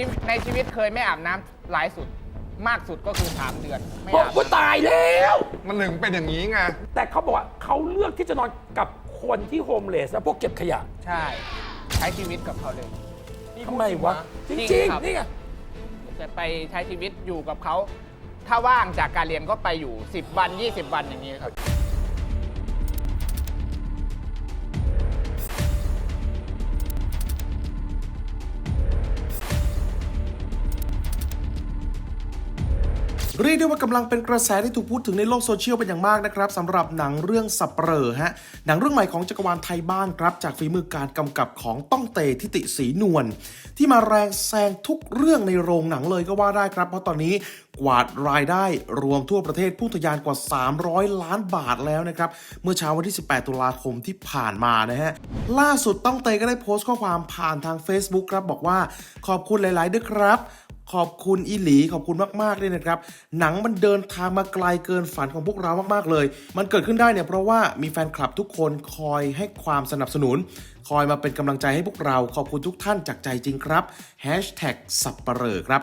ชีวิตในชีวิตเคยไม่อาบน้ำหลายสุด มากสุดก็คือ3เดือน ไม่โอ้อาบโหตายแล้ว มันถึงเป็นอย่างนี้ไง แต่เขาบอกว่าเขาเลือกที่จะนอนกับคนที่โฮมเลสนะพวกเก็บขยะใช่ ใช้ชีวิตกับเขาเลยนี่ทำไมวะจพูดริงคบๆ นี่ไง จะไปใช้ชีวิตอยู่กับเขา ถ้าว่างจากการเรียนก็ไปอยู่ 10 วัน 20 วันอย่างนี้ครับ เรียกได้ว่ากำลังเป็นกระแสที่ถูกพูดถึงในโลกโซเชียลเป็นอย่างมากนะครับสำหรับหนังเรื่องสับเปลอฮะหนังเรื่องใหม่ของจักรวาลไทยบ้านครับ จากฝีมือการกำกับของต้องเตทิติสีนวลที่มาแรงแซงทุกเรื่องในโรงหนังเลยก็ว่าได้ครับ เพราะตอนนี้กวาดรายได้รวมทั่วประเทศพุ่งทะยานกว่า 300 ล้านบาทแล้วนะครับ เมื่อเช้าวันที่ 18 ตุลาคมที่ผ่านมานะฮะ ล่าสุดต้องเตก็ได้โพสต์ข้อความผ่านทาง Facebook ครับบอกว่าขอบคุณหลาย ๆ ด้วยครับ ขอบคุณอีหลีขอบคุณมากๆเลยนะครับ หนังมันเดินทางมาไกลเกินฝันของพวกเรามากๆเลย มันเกิดขึ้นได้เนี่ยเพราะว่ามีแฟนคลับทุกคนคอยให้ความสนับสนุน คอยมาเป็นกำลังใจให้พวกเรา ขอบคุณทุกท่านจากใจจริงครับสับปเหร่อครับ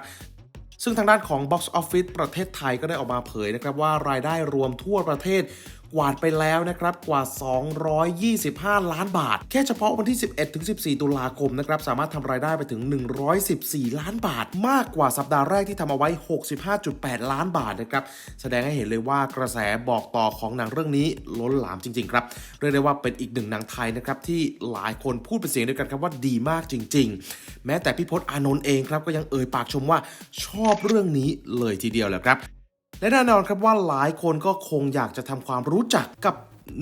ซึ่งทางด้านของ Box Office ประเทศไทยก็ได้ออกมาเผยนะครับว่ารายได้รวมทั่วประเทศกวาดไปแล้วนะครับกว่า 225 ล้านบาท แค่เฉพาะวันที่ 11-14 ตุลาคมนะครับสามารถทำรายได้ไปถึง 114 ล้านบาท มากกว่าสัปดาห์แรกที่ทำเอาไว้ 65.8 ล้านบาทนะครับแสดงให้เห็นเลยว่ากระแสบอกต่อของหนังเรื่องนี้ล้นหลามจริงๆครับเรียกได้ว่าเป็นอีกหนึ่งหนังไทยนะครับที่หลายคนพูดเป็นเสียงเดียวกันครับว่าดีมากจริง ๆ แม้แต่พี่พศอานนท์เองครับก็ยังเอ่ยปากชมว่าชอบเรื่องนี้เลยทีเดียวแหละครับ และแน่นอนครับว่าหลายคนก็คงอยากจะทำความรู้จักกับ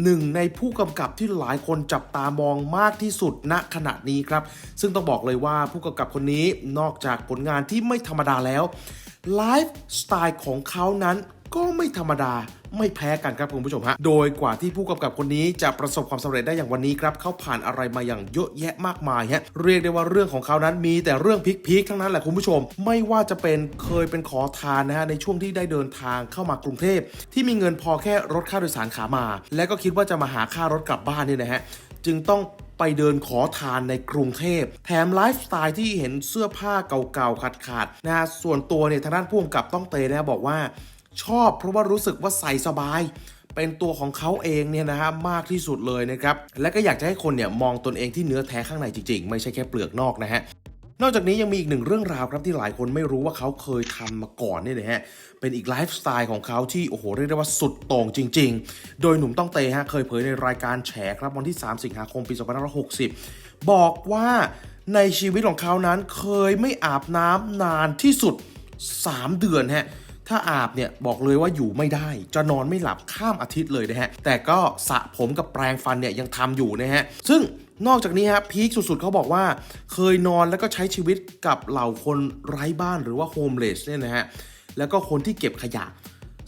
หนึ่งในผู้กำกับที่หลายคนจับตามองมากที่สุดณขณะนี้ครับ ซึ่งต้องบอกเลยว่าผู้กำกับคนนี้นอกจากผลงานที่ไม่ธรรมดาแล้วไลฟ์สไตล์ของเขานั้น ก็ไม่ธรรมดาไม่แพ้กันครับคุณผู้ชมฮะ โดยกว่าที่ผู้กำกับคนนี้จะประสบความสำเร็จได้อย่างวันนี้ครับเขาผ่านอะไรมาอย่างเยอะแยะมากมายฮะ เรียกได้ว่าเรื่องของเขานั้นมีแต่เรื่องพีคๆทั้งนั้นแหละคุณผู้ชม ไม่ว่าจะเป็นเคยเป็นขอทานนะฮะในช่วงที่ได้เดินทางเข้ามากรุงเทพ ที่มีเงินพอแค่รถค่าโดยสารขามา และก็คิดว่าจะมาหาค่ารถกลับบ้านนี่นะฮะจึงต้องไปเดินขอทานในกรุงเทพ แถมไลฟ์สไตล์ที่เห็นเสื้อผ้าเก่าๆขาดๆนะฮะส่วนตัวเนี่ยทางด้านผู้กำกับต้องเตนะบอกว่า ชอบเพราะว่ารู้สึกว่าใส่สบายเป็นตัวของเขาเองเนี่ยนะฮะมากที่สุดเลยนะครับ และก็อยากจะให้คนเนี่ยมองตนเองที่เนื้อแท้ข้างในจริงๆ ไม่ใช่แค่เปลือกนอกนะฮะนอกจากนี้ยังมีอีกหนึ่งเรื่องราวครับที่หลายคนไม่รู้ว่าเขาเคยทำมาก่อนเนี่ยนะฮะเป็นอีกไลฟ์สไตล์ของเขาที่โอ้โหเรียกได้ว่าสุดโต่งจริง ๆ โดยหนุ่มต้องเตฮะเคยเผยในรายการแฉครับวันที่ 3 สิงหาคมปี 2560 บอกว่าในชีวิตของเขานั้นเคยไม่อาบน้ำนานที่สุด 3 เดือนฮะ ถ้าอาบเนี่ยบอกเลยว่าอยู่ไม่ได้ จะนอนไม่หลับข้ามอาทิตย์เลยนะฮะ แต่ก็สระผมกับแปรงฟันเนี่ยยังทำอยู่นะฮะ ซึ่งนอกจากนี้ฮะพีคสุดๆเขาบอกว่า เคยนอนแล้วก็ใช้ชีวิตกับเหล่าคนไร้บ้านหรือว่าโฮมเลสเนี่ยนะฮะ แล้วก็คนที่เก็บขยะ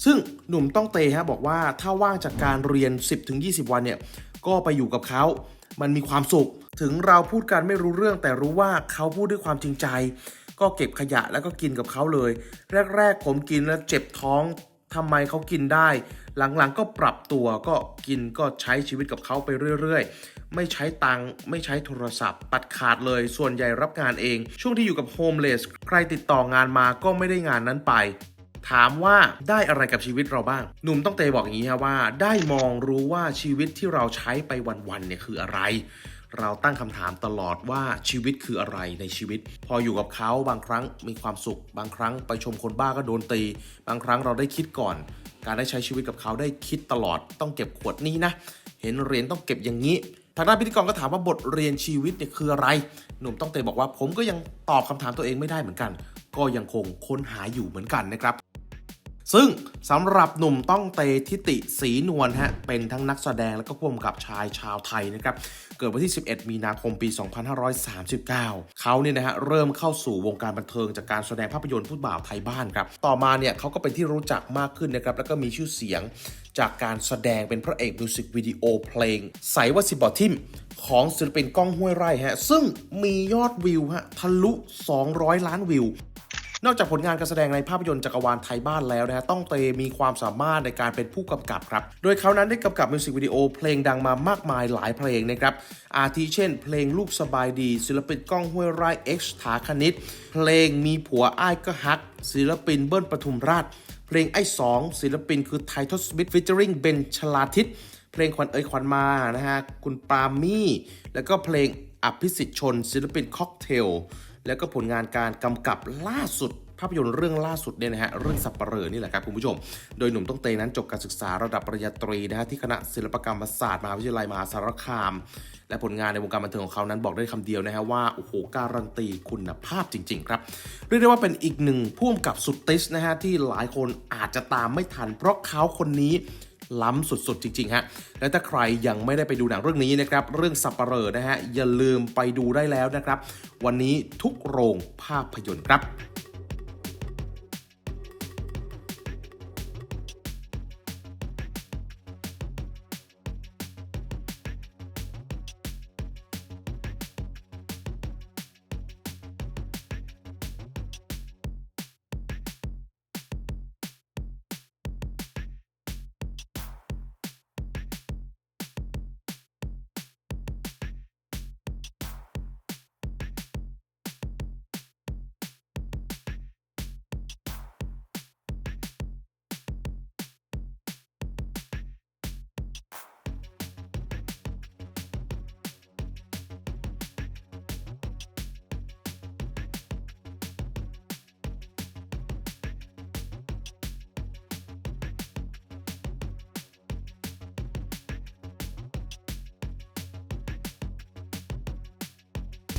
ซึ่งหนุ่มต้องเตฮะบอกว่าถ้าว่างจากการเรียน 10-20 วันเนี่ยก็ไปอยู่กับเขามันมีความสุข ถึงเราพูดกันไม่รู้เรื่องแต่รู้ว่าเขาพูดด้วยความจริงใจ ก็เก็บขยะแล้วก็กินกับเขาเลย แรก ๆ ผมกินแล้วเจ็บท้องทำไมเขากินได้ หลังๆก็ปรับตัวก็กินก็ใช้ชีวิตกับเขาไปเรื่อยๆ ไม่ใช้ตังค์ไม่ใช้โทรศัพท์ ตัดขาดเลย ส่วนใหญ่รับงานเอง ช่วงที่อยู่กับโฮมเลสใครติดต่องานมาก็ไม่ได้งานนั้นไป ถามว่าได้อะไรกับชีวิตเราบ้าง หนุ่มต้องเตบอกอย่างนี้ฮะว่า ได้มองรู้ว่าชีวิตที่เราใช้ไปวันๆเนี่ยคืออะไร เราตั้งคำถามตลอดว่าชีวิตคืออะไรในชีวิต พออยู่กับเขาบางครั้งมีความสุข บางครั้งไปชมคนบ้าก็โดนตี บางครั้งเราได้คิดก่อน การได้ใช้ชีวิตกับเขาได้คิดตลอด ต้องเก็บขวดนี้นะ เห็นเหรียญต้องเก็บอย่างนี้ทางด้านพิธีกรก็ถามว่าบทเรียนชีวิตเนี่ยคืออะไร หนุ่มต้องเตยบอกว่าผมก็ยังตอบคำถามตัวเองไม่ได้เหมือนกัน ก็ยังคงค้นหาอยู่เหมือนกันนะครับ ซึ่งสำหรับหนุ่มต้องเตทิติสีนวลฮะเป็นทั้งนักแสดงและก็ผู้กำกับชายชาวไทยนะครับเกิดวันที่ 11 มีนาคมปี 2539 เขาเนี่ยนะฮะเริ่มเข้าสู่วงการบันเทิงจากการแสดงภาพยนตร์ผู้บ่าวไทยบ้านครับต่อมาเนี่ยเขาก็เป็นที่รู้จักมากขึ้นนะครับแล้วก็มีชื่อเสียงจากการแสดงเป็นพระเอกมิวสิกวิดีโอเพลงใสวสิบอทิมของศิลปินก้องห้วยไร่ฮะซึ่งมียอดวิวฮะทะลุ 200 ล้านวิว นอกจากผลงานการแสดงในภาพยนตร์จักรวาลไทยบ้านแล้วนะฮะต้องเตมีความสามารถในการเป็นผู้กำกับครับ โดยเขานั้นได้กำกับมิวสิกวิดีโอเพลงดังมามากมายหลายเพลงนะครับ อาทิเช่น เพลงลูกสบายดี ศิลปินก้องห้วยไร่ X ถาคณิต เพลงมีผัวอ้ายก็ฮัก ศิลปินเบิ้ลปทุมราช เพลงไอ้สองศิลปินคือไททอสมิธฟิชเจอริงเบนชลาทิตเพลงขวัญเอ๋ยขวัญมานะฮะคุณปามี่ แล้วก็เพลงอภิสิทธิ์ชน ศิลปินค็อกเทล แล้วก็ผลงานการกำกับล่าสุดภาพยนตร์เรื่องล่าสุดเนี่ยนะฮะเรื่องสับปเหร่อนี่แหละครับคุณผู้ชม โดยหนุ่มต้องเตนั้นจบการศึกษาระดับปริญญาตรีนะฮะที่คณะศิลปกรรมศาสตร์มหาวิทยาลัยมหาสารคาม และผลงานในวงการบันเทิงของเขานั้นบอกได้คำเดียวนะฮะว่าโอ้โหการันตีคุณภาพจริง ๆ ครับ เรียกได้ว่าเป็นอีกหนึ่งพ่วงกับสุดติสนะฮะที่หลายคนอาจจะตามไม่ทัน เพราะเขาคนนี้ ล้ำสุดๆ จริงๆฮะและถ้าใครยังไม่ได้ไปดูหนังเรื่องนี้นะครับเรื่องสับปเหร่อนะฮะอย่าลืมไปดูได้แล้วนะครับ วันนี้ทุกโรงภาพยนตร์ครับ